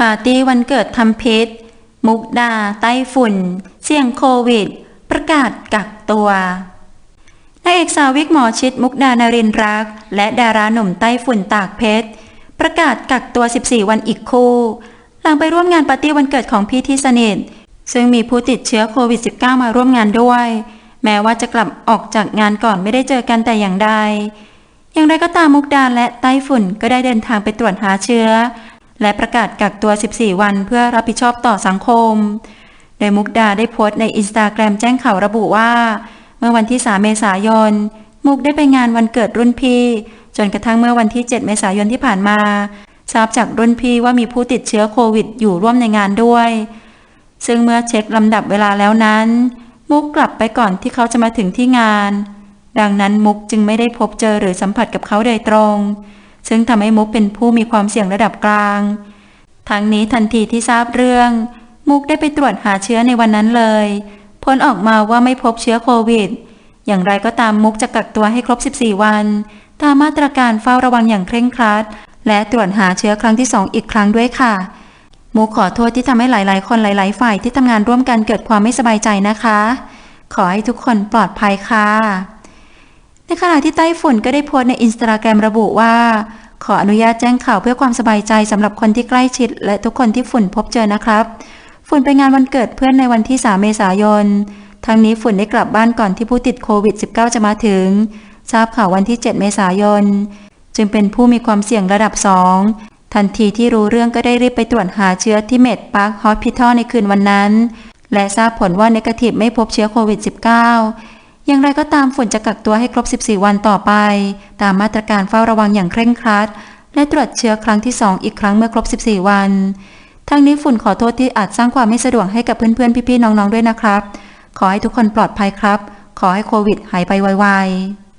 ปาร์ตี้วันเกิดทำเพชร มุกดา ไต้ฝุ่น เสี่ยงโควิด ประกาศกักตัวนางเอกสาววิกหมอชิดมุกดานารินร์รัก และดาราหนุ่มไต้ฝุ่นตากเพชร ประกาศกักตัว 14 วันอีกคู่ หลังไปร่วมงานปาร์ตี้วันเกิดของพี่ที่สนิท ซึ่งมีผู้ติดเชื้อโควิด -19 มาร่วมงานด้วย แม้ว่าจะกลับออกจากงานก่อนไม่ได้เจอกันแต่อย่างใดอย่างไรก็ตามมุกดาและไต้ฝุ่นก็ได้เดินทางไปตรวจหาเชื้อ และประกาศกักตัว 14 วันเพื่อรับผิดชอบต่อสังคม โดยมุกดาได้โพสต์ในอินสตาแกรมแจ้งข่าวระบุว่า เมื่อวันที่ 3 เมษายน มุกได้ไปงานวันเกิดรุ่นพี่ จนกระทั่งเมื่อวันที่ 7 เมษายนที่ผ่านมา ทราบจากรุ่นพี่ว่ามีผู้ติดเชื้อโควิด อยู่ร่วมในงานด้วย ซึ่งเมื่อเช็คลำดับเวลาแล้วนั้น มุกกลับไปก่อนที่เขาจะมาถึงที่งาน ดังนั้นมุกจึงไม่ได้พบเจอหรือสัมผัสกับเขาโดยตรง ซึ่งทำให้มุกเป็นผู้มีความเสี่ยงระดับกลาง ทั้งนี้ทันทีที่ทราบเรื่อง มุกได้ไปตรวจหาเชื้อในวันนั้นเลย ผลออกมาว่าไม่พบเชื้อโควิด อย่างไรก็ตามมุกจะกักตัวให้ครบ 14 วัน ตามมาตรการเฝ้าระวังอย่างเคร่งครัด และตรวจหาเชื้อครั้งที่ 2 อีกครั้งด้วยค่ะ มุกขอโทษที่ทำให้หลาย ๆ คนหลาย ๆ ฝ่ายที่ทำงานร่วมกันเกิดความไม่สบายใจนะคะ ขอให้ทุกคนปลอดภัยค่ะในขณะที่ไต้ฝุ่นก็ได้โพสต์ในอินสตาแกรมระบุว่า ขออนุญาตแจ้งข่าวเพื่อความสบายใจสำหรับคนที่ใกล้ชิด และทุกคนที่ฝุ่นพบเจอนะครับ ฝุ่นไปงานวันเกิดเพื่อนในวันที่ 3 เมษายน ทั้งนี้ฝุ่นได้กลับบ้านก่อนที่ผู้ติดโควิด -19 จะมาถึง ทราบข่าววันที่ 7 เมษายน จึงเป็นผู้มีความเสี่ยงระดับ 2 ทันทีที่รู้เรื่องก็ได้รีบไปตรวจหาเชื้อที่เมดพาร์คฮอสพิทอลในคืนวันนั้น และทราบผลว่าเนกาทีฟไม่พบเชื้อโควิด -19 อย่างไรก็ตามฝุ่นจะกักตัวให้ครบ 14 วันต่อไป ตามมาตรการเฝ้าระวังอย่างเคร่งครัด และตรวจเชื้อครั้งที่ 2 อีกครั้งเมื่อครบ 14 วันทั้งนี้ฝุ่นขอโทษที่อาจสร้างความไม่สะดวกให้กับเพื่อนๆ พี่ๆ น้องๆ ด้วยนะครับ ขอให้ทุกคนปลอดภัยครับ ขอให้โควิดหายไปไวๆ